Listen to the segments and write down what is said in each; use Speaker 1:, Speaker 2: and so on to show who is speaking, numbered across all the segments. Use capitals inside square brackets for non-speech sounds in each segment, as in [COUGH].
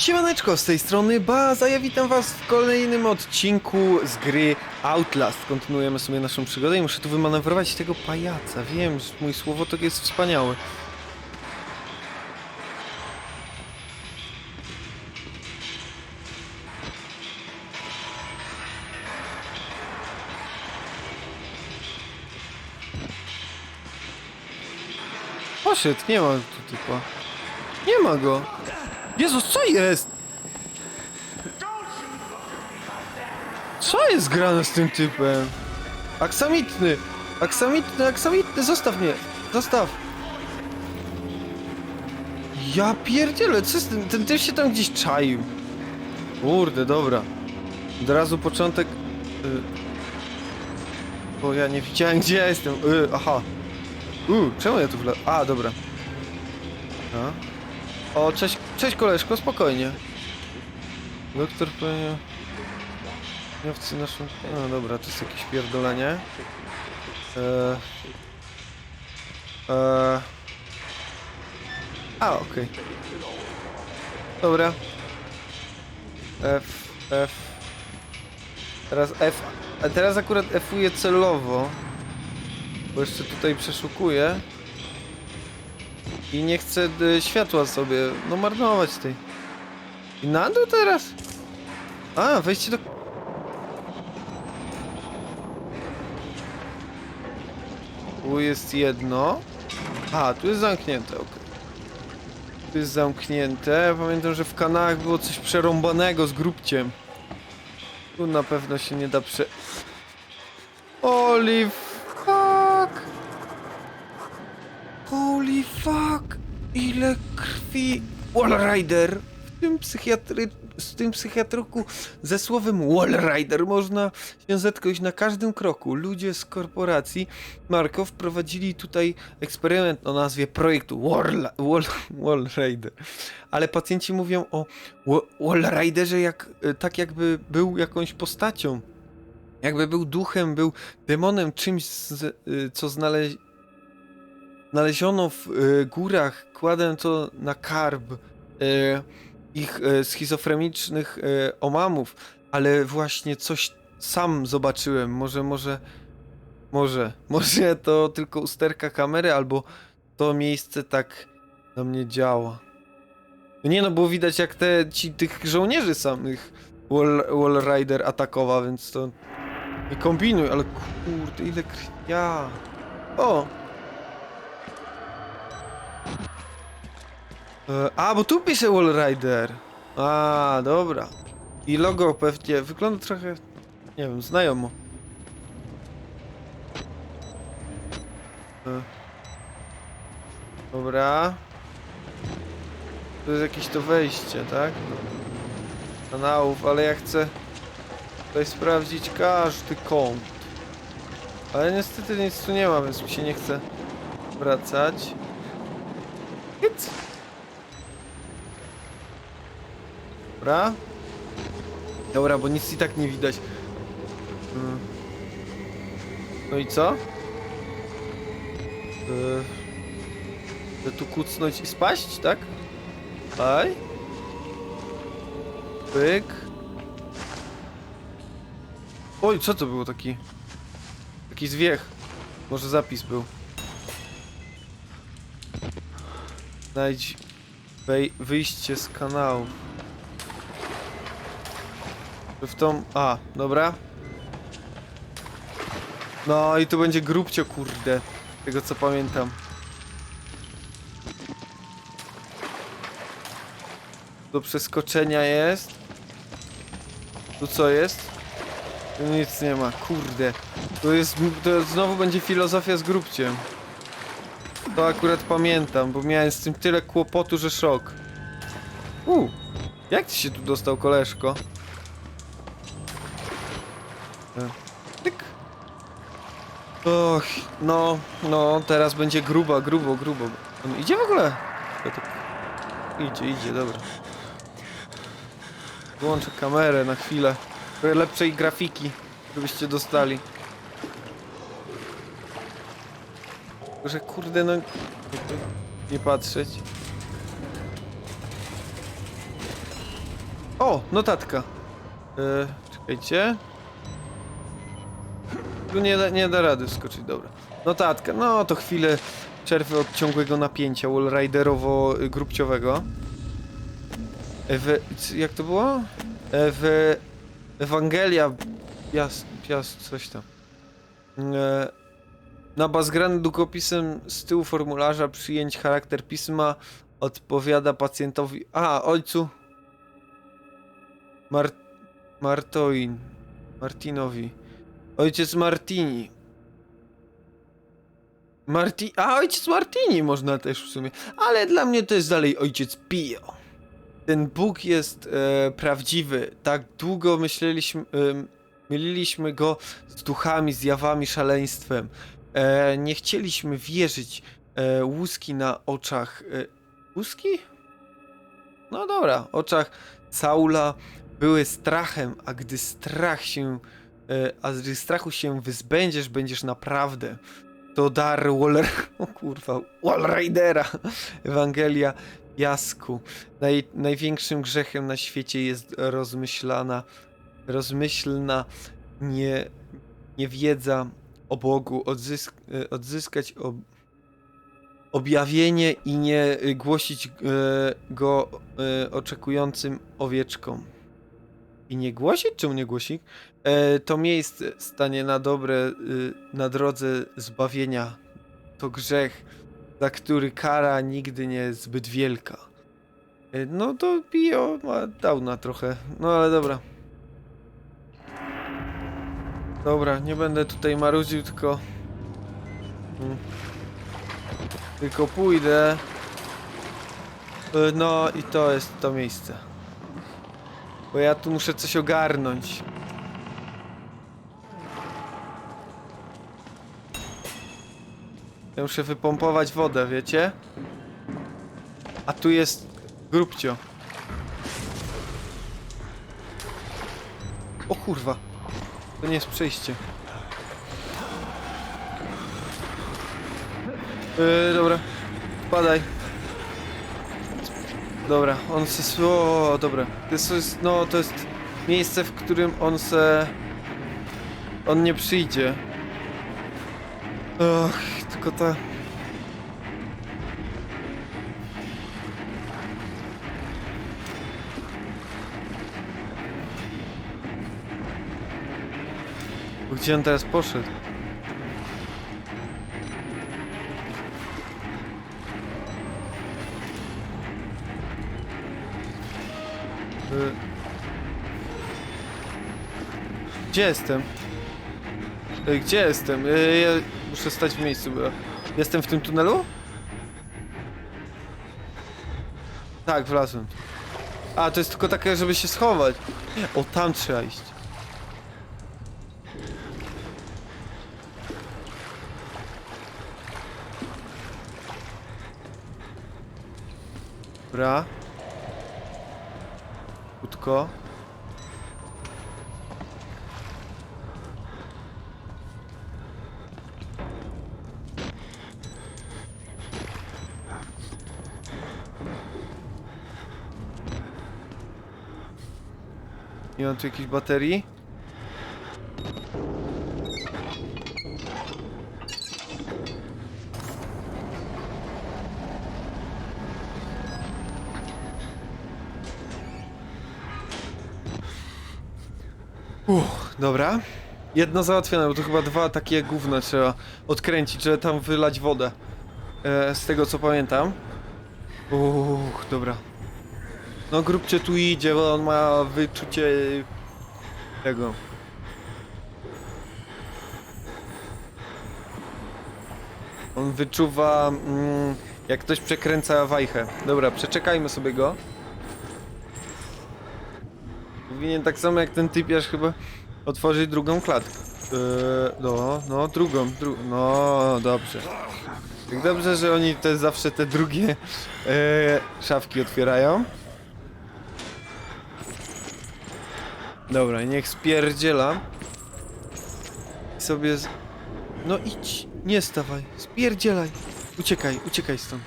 Speaker 1: Siemaneczko, z tej strony Baza, ja witam was w kolejnym odcinku z gry Outlast. Kontynuujemy sobie naszą przygodę i muszę tu wymanewrować tego pajaca. Wiem, mój słowotok jest wspaniały. Poszedł, nie ma tu typa. Nie ma go. Jezus, co jest? Co jest grane z tym typem? Aksamitny! Aksamitny, aksamitny, zostaw mnie! Zostaw! Ja pierdzielę, co jest ten, ten typ się tam gdzieś czaił. Kurde, dobra. Od razu początek... Y... Bo ja nie widziałem gdzie ja jestem. Y, aha. U, czemu ja tu wle... A, dobra. A. O, cześć, cześć koleżko, spokojnie. Doktor pewnie... Jowcy naszą... No dobra, to jest jakieś pierdolenie. Eee... Eee... A, okej. Dobra. F, F... Teraz F... A teraz akurat F-uję celowo. Bo jeszcze tutaj przeszukuję. I nie chcę y, światła sobie, no marnować tej. I na dół teraz? A, wejście do... Tu jest jedno. A, tu jest zamknięte, okej. Tu jest zamknięte. Pamiętam, że w kanałach było coś przerąbanego z grubciem. Tu na pewno się nie da prze... Holy fuck! Holy fuck! Ile krwi! Wallrider! W tym psychiatry... W tym psychiatryku ze słowem Wallrider można się zetknąć na każdym kroku. Ludzie z korporacji Markow prowadzili tutaj eksperyment o nazwie projektu Wall, Wall, Wallrider. Ale pacjenci mówią o Wa- Wallriderze jak, tak jakby był jakąś postacią. Jakby był duchem, był demonem, czymś, z, y, co znaleźć znaleziono w y, górach, kładę to na karb y, ich y, schizofrenicznych y, omamów, ale właśnie coś sam zobaczyłem. Może, może, może, [LAUGHS] może to tylko usterka kamery, albo to miejsce tak na mnie działa. Nie no, było widać jak te, ci, tych żołnierzy samych Wall, Wall Rider atakował, więc to nie kombinuj, ale kurde, ile krwia. O, E, A, bo tu pisze Wall Rider. A, dobra. I logo pewnie wygląda trochę, nie wiem, znajomo. E. Dobra. To jest jakieś to wejście, tak? Kanałów, ale ja chcę tutaj sprawdzić każdy kąt. Ale niestety nic tu nie ma, więc mi się nie chce wracać. Nic. Dobra. Dobra, bo nic i tak nie widać. Mm. No i co? Yy. Chcę tu kucnąć i spaść, tak? Aj. Pyk. Oj, co to było taki? Taki zwiech. Może zapis był. Znajdź wyjście z kanału. W tą... A, dobra. No i tu będzie grubcio, kurde. Tego co pamiętam. Do przeskoczenia jest. Tu co jest? Tu nic nie ma, kurde. To jest... To znowu będzie filozofia z grubciem. To akurat pamiętam, bo miałem z tym tyle kłopotu, że szok. U, jak ci się tu dostał, koleżko? Tyk. Och, no, no, teraz będzie grubo, grubo, grubo. On idzie w ogóle? Idzie, idzie, dobra. Włączę kamerę na chwilę. Trochę lepszej grafiki, żebyście dostali. Że kurde, no... Nie patrzeć. O, notatka. E, czekajcie. Tu nie da, nie da rady wskoczyć, dobra. Notatka, no to chwilę przerwy od ciągłego napięcia wallriderowo-grubciowego. E, W, c- jak to było? E, W Ewangelia Piast, piast coś tam. E, na bazgrany długopisem z tyłu formularza przyjęć charakter pisma odpowiada pacjentowi. A, ojcu. Mar Martoin. Martinowi. Ojciec Martini. Marti... A, ojciec Martini można też w sumie. Ale dla mnie to jest dalej ojciec Pio. Ten Bóg jest e, prawdziwy. Tak długo myśleliśmy... em, myliliśmy go z duchami, zjawami, szaleństwem. E, nie chcieliśmy wierzyć e, łuski na oczach... E, łuski? No dobra, oczach Saula były strachem, a gdy strach się... E, a gdy strachu się wyzbędziesz, będziesz naprawdę. To dar Waller... [LAUGHS] O kurwa, Wallridera. Ewangelia Jasku. Naj, największym grzechem na świecie jest rozmyślana, rozmyślna nie, niewiedza o Bogu, odzysk, e, odzyskać ob, objawienie i nie głosić e, go e, oczekującym owieczkom. I nie głosić? Czemu nie głosik? E, to miejsce stanie na dobre y, na drodze zbawienia. To grzech, za który kara nigdy nie jest zbyt wielka. E, no to Pio ma downa trochę. No ale dobra. Dobra, nie będę tutaj marudził, tylko... Mm. Tylko pójdę. E, No i to jest to miejsce. Bo ja tu muszę coś ogarnąć. Ja muszę wypompować wodę, wiecie? A tu jest grubcio. O kurwa. To nie jest przejście. Yy, dobra. Padaj. Dobra, on se... O, dobra. To jest- no, to jest miejsce, w którym on se... On nie przyjdzie. Och, tylko ta... Gdzie on teraz poszedł? Y- Gdzie jestem? Y, Gdzie jestem? Y, Ja muszę stać w miejscu, bo... Jestem w tym tunelu? Tak, wlazłem. A, to jest tylko takie, żeby się schować. O, tam trzeba iść. Dobra. Krótko. Nie mam tu jakiejś baterii? Uff, dobra. Jedno załatwione, bo to chyba dwa takie gówna trzeba odkręcić, żeby tam wylać wodę. E, z tego co pamiętam. Uff, dobra. No grubcie tu idzie, bo on ma wyczucie tego. On wyczuwa, mm, jak ktoś przekręca wajchę. Dobra, przeczekajmy sobie go. Powinien tak samo jak ten typiarz chyba otworzyć drugą klatkę. Eee, no, no, drugą, dru no, dobrze. Tak dobrze, że oni te zawsze te drugie eee, szafki otwierają. Dobra, niech spierdziela. I sobie z... No idź, nie stawaj, spierdzielaj. Uciekaj, uciekaj stąd.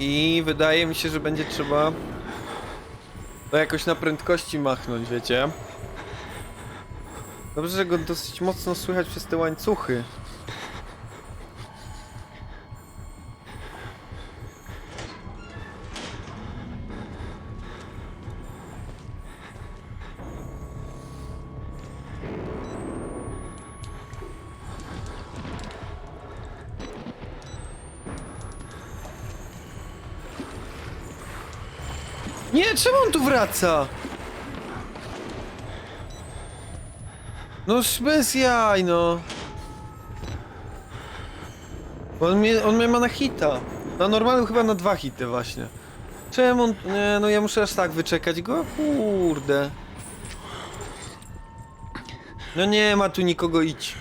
Speaker 1: I wydaje mi się, że będzie trzeba to jakoś na prędkości machnąć, wiecie? Dobrze, że go dosyć mocno słychać przez te łańcuchy. On tu wraca? No bez jaj, no. On mnie, on mnie ma na hita. Na normalu chyba na dwa hity właśnie. Czemu on... Nie, no ja muszę aż tak wyczekać go? Kurde. No nie ma tu nikogo idź.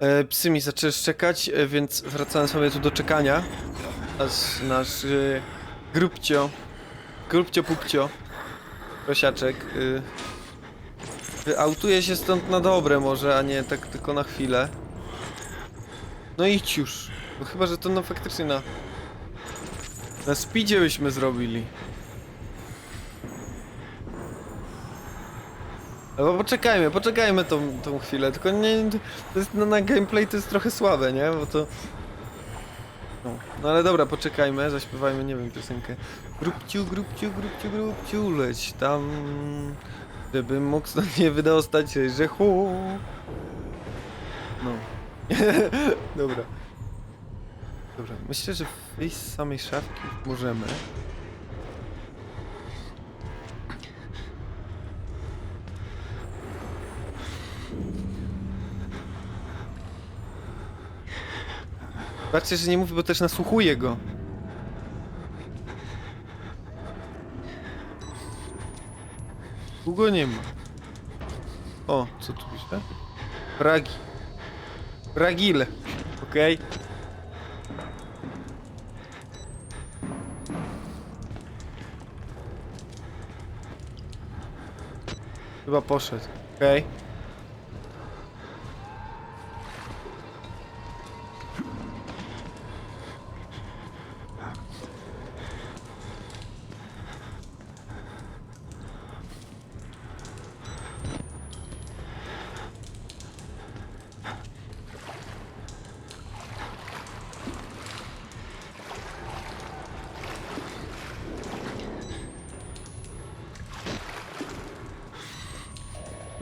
Speaker 1: E, psy mi zaczęły szczekać, e, więc wracałem sobie tu do czekania. Nasz, nasz e, grupcio, grupcio pupcio, prosiaczek, y, wyautuje się stąd na dobre może, a nie tak tylko na chwilę. No idź już, bo chyba, że to no faktycznie na, na speedzie byśmy zrobili. Albo poczekajmy, poczekajmy tą, tą chwilę, tylko nie, to jest, no, na gameplay to jest trochę słabe, nie, bo to... No, no ale dobra, poczekajmy, zaśpiewajmy, nie wiem, piosenkę. Grupciu, grupciu, grupciu, grupciu, leć tam, żebym mógł stąd nie wydostać się grzechu. No. [LAUGHS] dobra. Dobra, myślę, że wyjść z samej szafki możemy. Patrzcie, że nie mówi, bo też nasłuchuje go. Długo nie ma. O, co tu pisze? Bragi. Bragile. Okej. Chyba poszedł. Okej.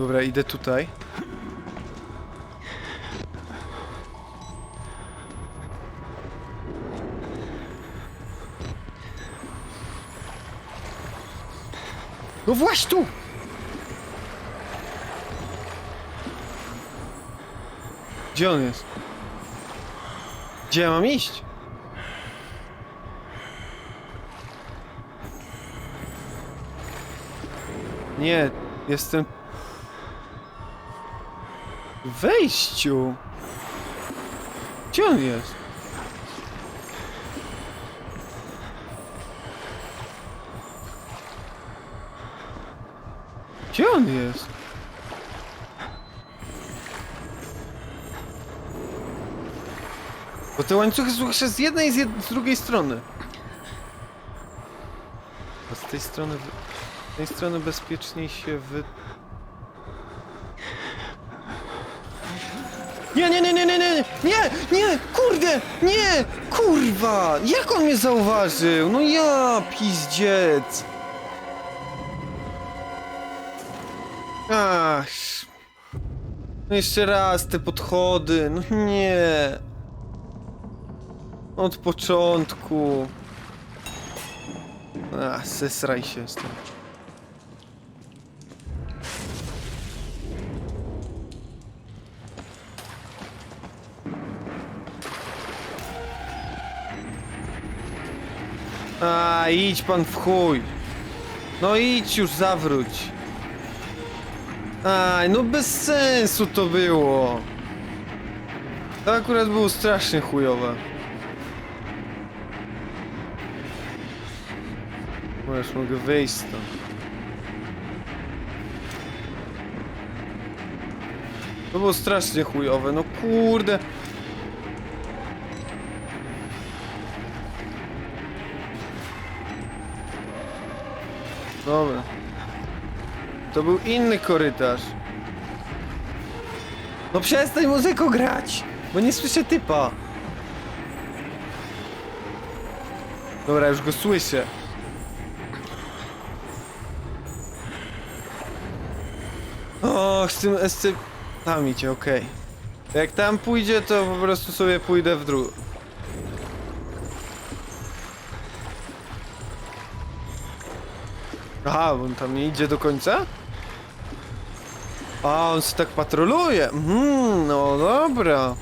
Speaker 1: Dobra, idę tutaj. No właśnie tu! Gdzie on jest? Gdzie ja mam iść? Nie, jestem wejściu. Gdzie on jest? Gdzie on jest? Bo te łańcuchy jeszcze z jednej i z, z drugiej strony. A z tej strony... Z tej strony bezpieczniej się wy... Nie, nie, nie, nie, nie, nie, nie, nie, kurde, nie, kurwa, jak on mnie zauważył? No ja, pizdziec. Ach. No jeszcze raz te podchody, no nie. Od początku. Ach, zesraj się z tym. A, idź pan w chuj. No idź już, zawróć. Aj, no bez sensu to było. To akurat było strasznie chujowe. Możesz, mogę wyjść stąd. To było strasznie chujowe, no kurde. Dobra. To był inny korytarz. No przestań muzyką grać! Bo nie słyszę typa. Dobra, już go słyszę. O, z tym SC... Tam idzie, okej. Jak tam pójdzie, to po prostu sobie pójdę w drugą. Aha, on tam nie idzie do końca? A, on się tak patroluje. Mhm, no dobra.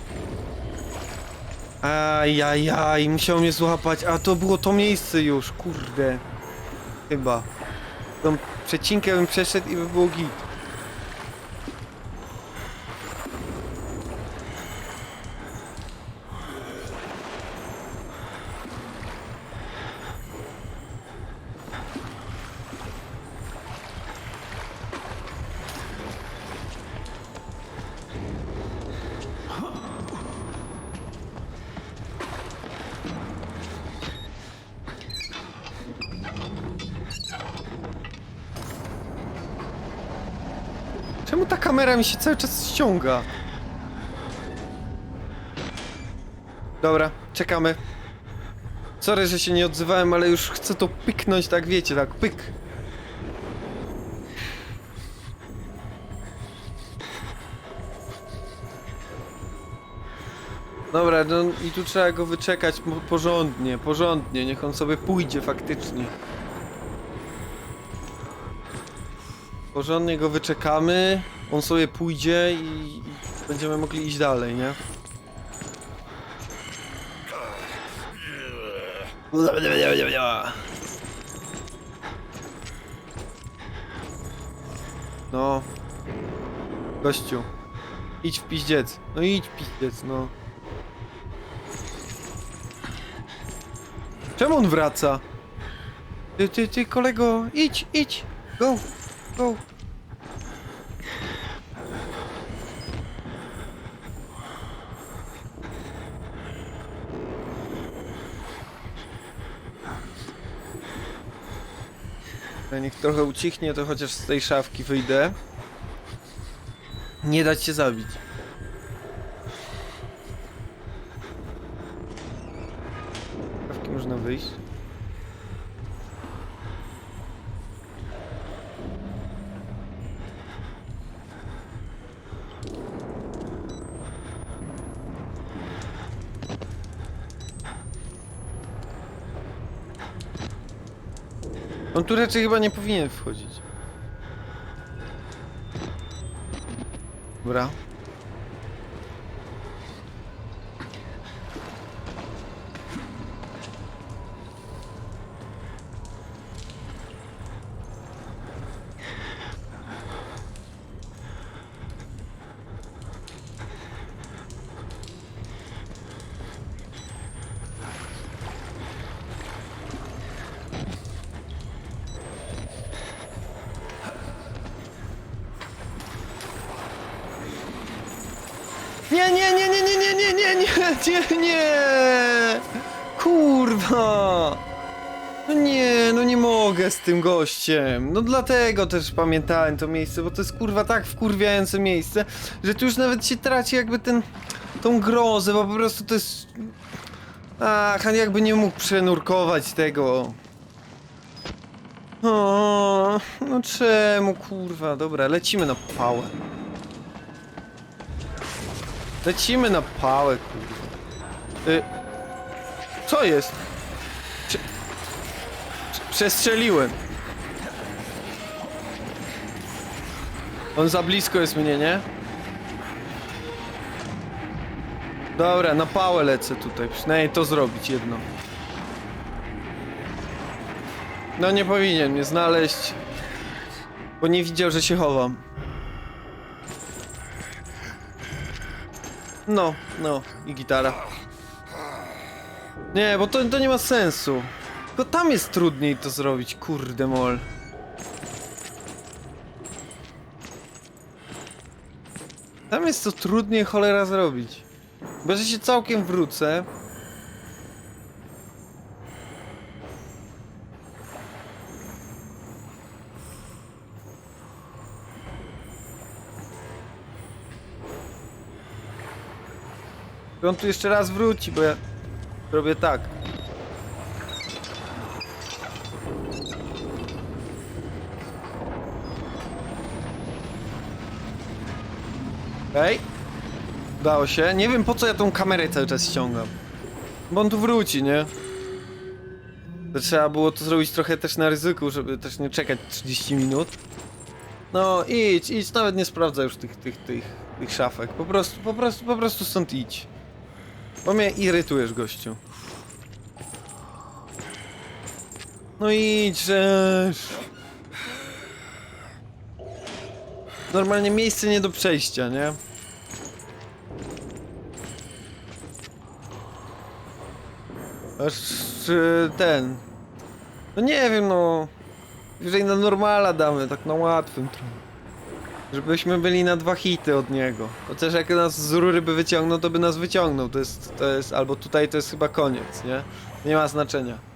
Speaker 1: Ajajaj, musiał mnie złapać. A to było to miejsce już, kurde. Chyba. Tą przecinkę bym przeszedł i by git. Kamera mi się cały czas ściąga? Dobra, czekamy. Sorry, że się nie odzywałem, ale już chcę to pyknąć, tak wiecie, tak pyk. Dobra, no i tu trzeba go wyczekać po- porządnie, porządnie, niech on sobie pójdzie faktycznie. Porządnie go wyczekamy, on sobie pójdzie i, będziemy mogli iść dalej, nie? No. Gościu. Idź w piździec. No idź w piździec, no. Czemu on wraca? Ty, ty, ty, kolego, idź, idź. Go, go. Niech trochę ucichnie, to chociaż z tej szafki wyjdę. Nie dać się zabić. Z Szafki można wyjść. On tu raczej chyba nie powinien wchodzić. Dobra. Gościem. No dlatego też pamiętałem to miejsce, bo to jest kurwa tak wkurwiające miejsce, że tu już nawet się traci jakby ten, tą grozę, bo po prostu to jest... Ach, a jakby nie mógł przenurkować tego. O, no czemu kurwa, dobra, lecimy na pałę. Lecimy na pałę, kurwa. Y... Co jest? Prze- Przestrzeliłem. On za blisko jest mnie, nie? Dobra, na pałę lecę tutaj. Przynajmniej to zrobić jedno. No nie powinien mnie znaleźć. Bo nie widział, że się chowam. No, no, i gitara. Nie, bo to, to nie ma sensu. Tylko tam jest trudniej to zrobić, kurde mol. Tam jest to trudniej cholera zrobić. Bo że się całkiem wrócę. On tu jeszcze raz wróci, bo ja robię tak. Ej, udało się. Nie wiem po co ja tą kamerę cały czas ściągam. Bo on tu wróci, nie? To trzeba było to zrobić trochę też na ryzyku, żeby też nie czekać 30 minut. No idź, idź, nawet nie sprawdza już tych, tych, tych, tych szafek. Po prostu, po prostu, po prostu stąd idź. Bo mnie irytujesz, gościu. No idź, żeż. Normalnie miejsce nie do przejścia, nie? Aż y, ten. No nie wiem, no. Jeżeli na normala damy, tak na łatwym trochę. Żebyśmy byli na dwa hity od niego. Chociaż jak nas z rury by wyciągnął, to by nas wyciągnął. To jest, to jest, albo tutaj to jest chyba koniec, nie? Nie ma znaczenia.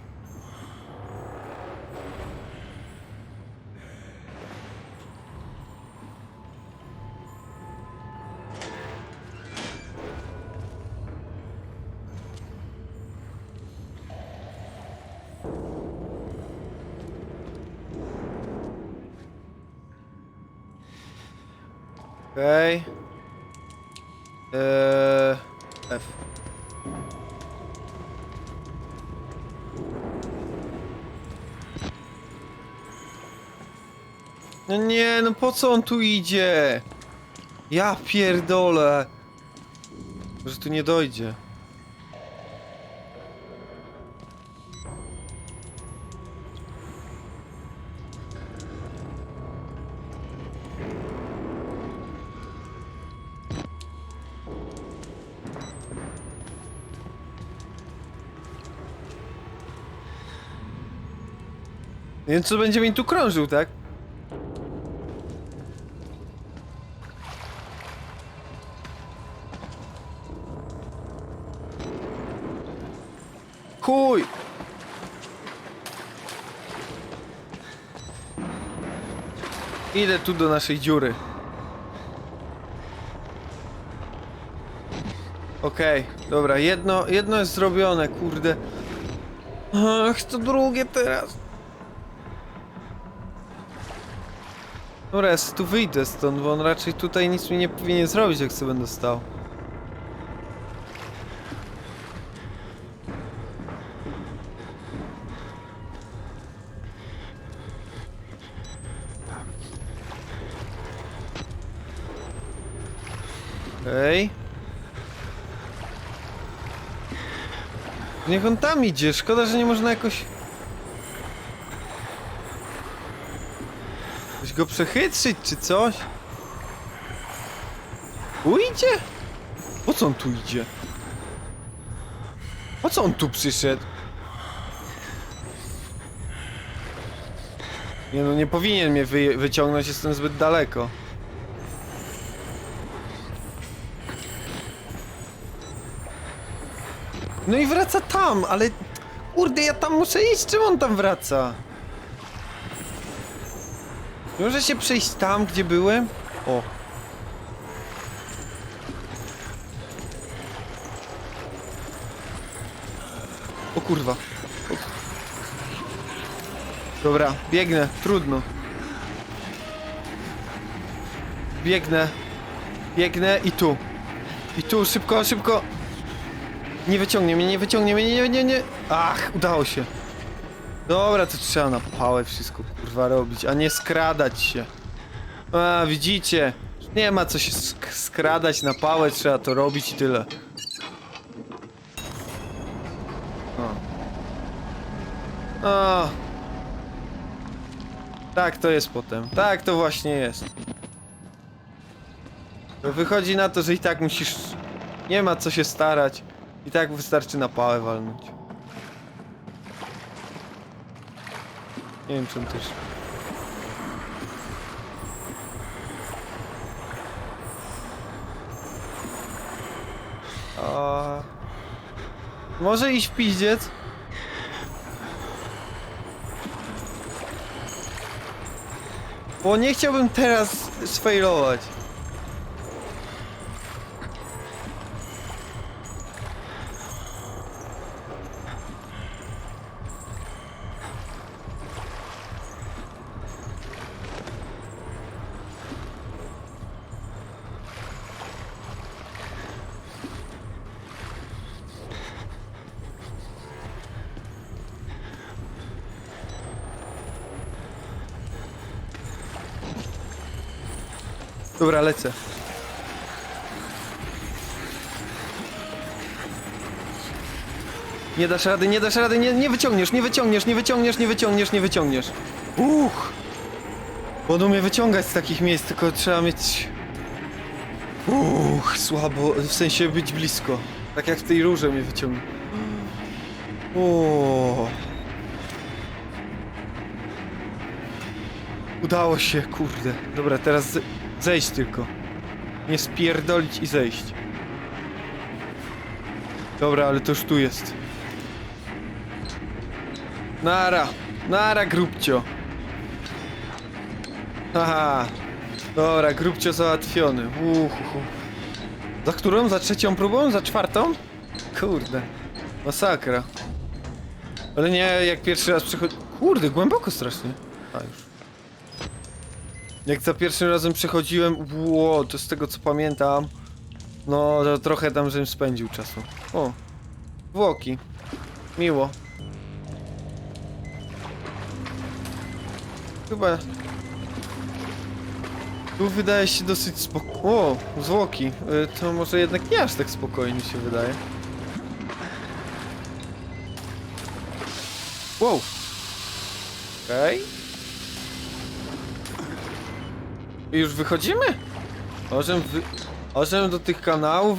Speaker 1: Okej. Eee, F. No nie, no po co on tu idzie? Ja pierdolę. Że tu nie dojdzie. Więc co będzie mi tu krążył, tak? Chuj! Idę tu do naszej dziury. Okej, dobra, jedno, jedno jest zrobione, kurde. Ach, to drugie teraz. Dobra, ja tu wyjdę stąd, bo on raczej tutaj nic mi nie powinien zrobić, jak sobie będę stał. Ej. Niech on tam idzie, szkoda, że nie można jakoś... Jakoś go przechytrzyć czy coś? Ujdzie? Po co on tu idzie? Po co on tu przyszedł? Nie no, nie powinien mnie wy wyciągnąć, jestem zbyt daleko. No i wraca tam, ale... Kurde, ja tam muszę iść, czym on tam wraca? Może się przejść tam, gdzie byłem? O. O kurwa. O. Dobra, biegnę, trudno. Biegnę. Biegnę i tu. I tu, szybko, szybko. Nie wyciągnie mnie, nie wyciągnie mnie, nie, nie, nie. Ach, udało się. Dobra, to trzeba na pałę wszystko kurwa robić, a nie skradać się. A, widzicie? Nie ma co się sk skradać na pałę, trzeba to robić i tyle. O. O. Tak to jest potem. Tak to właśnie jest. Wychodzi na to, że i tak musisz... Nie ma co się starać. I tak wystarczy na pałę walnąć. Nie wiem czym też. A... Może iść piździec? Bo nie chciałbym teraz sfailować. Dobra, lecę. Nie dasz rady, nie dasz rady, nie, nie wyciągniesz, nie wyciągniesz, nie wyciągniesz, nie wyciągniesz, nie wyciągniesz. Uch! Będą mnie wyciągać z takich miejsc, tylko trzeba mieć... Uch, słabo, w sensie być blisko. Tak jak w tej rurze mnie wyciągnie. O. Udało się, kurde. Dobra, teraz zejść tylko. Nie spierdolić i zejść. Dobra, ale to już tu jest. Nara! Nara, grubcio! Haha! Dobra, grubcio załatwiony. Uhuhu. Za którą? Za trzecią próbą? Za czwartą? Kurde. Masakra. Ale nie, jak pierwszy raz przychodzi... Kurde, głęboko strasznie. A już. Jak za pierwszym razem przechodziłem, ło, to z tego co pamiętam, no to trochę tam żebym spędził czasu. O, Włoki. Miło. Chyba... Tu wydaje się dosyć spoko... O, zwłoki. Y, To może jednak nie aż tak spokojnie się wydaje. Wow. Okej. I już wychodzimy? Ożem wy... Ożem do tych kanałów?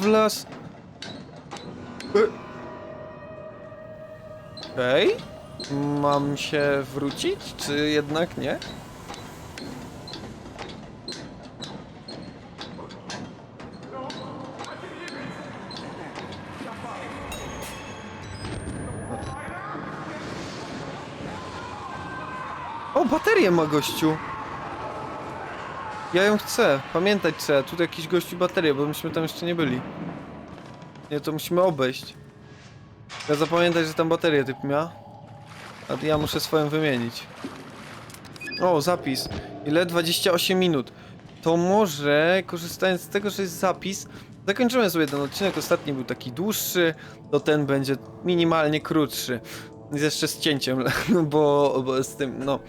Speaker 1: Y- Okej. Mam się wrócić, czy jednak nie? O, baterię ma gościu. Ja ją chcę. Pamiętać trzeba. Tu jakiś gościu baterię, bo myśmy tam jeszcze nie byli. Nie, to musimy obejść. Ja zapamiętać, że tam baterię typ miał. A ja muszę swoją wymienić. O, zapis. Ile? 28 minut. To może, korzystając z tego, że jest zapis, zakończymy sobie ten odcinek. Ostatni był taki dłuższy, to ten będzie minimalnie krótszy. Z jeszcze z cięciem, [LAUGHS] bo, bo z tym, no,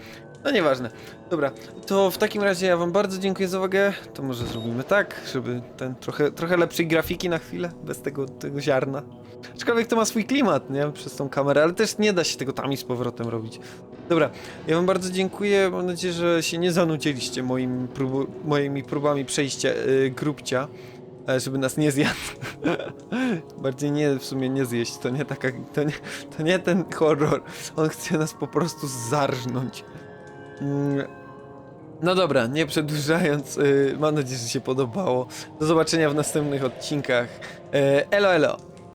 Speaker 1: no nieważne. Dobra, to w takim razie ja wam bardzo dziękuję za uwagę. To może zrobimy tak, żeby ten trochę, trochę lepszej grafiki na chwilę, bez tego, tego ziarna. Aczkolwiek to ma swój klimat, nie? Przez tą kamerę, ale też nie da się tego tam i z powrotem robić. Dobra, ja wam bardzo dziękuję. Mam nadzieję, że się nie zanudziliście moim próbu- moimi próbami przejścia yy, grubcia, e, żeby nas nie zjadł. [LAUGHS] Bardziej nie, w sumie nie zjeść, to nie taka, to nie, to nie ten horror. On chce nas po prostu zarżnąć. Mm, No dobra, nie przedłużając, y, mam nadzieję, że się podobało. Do zobaczenia w następnych odcinkach. E, Elo, elo!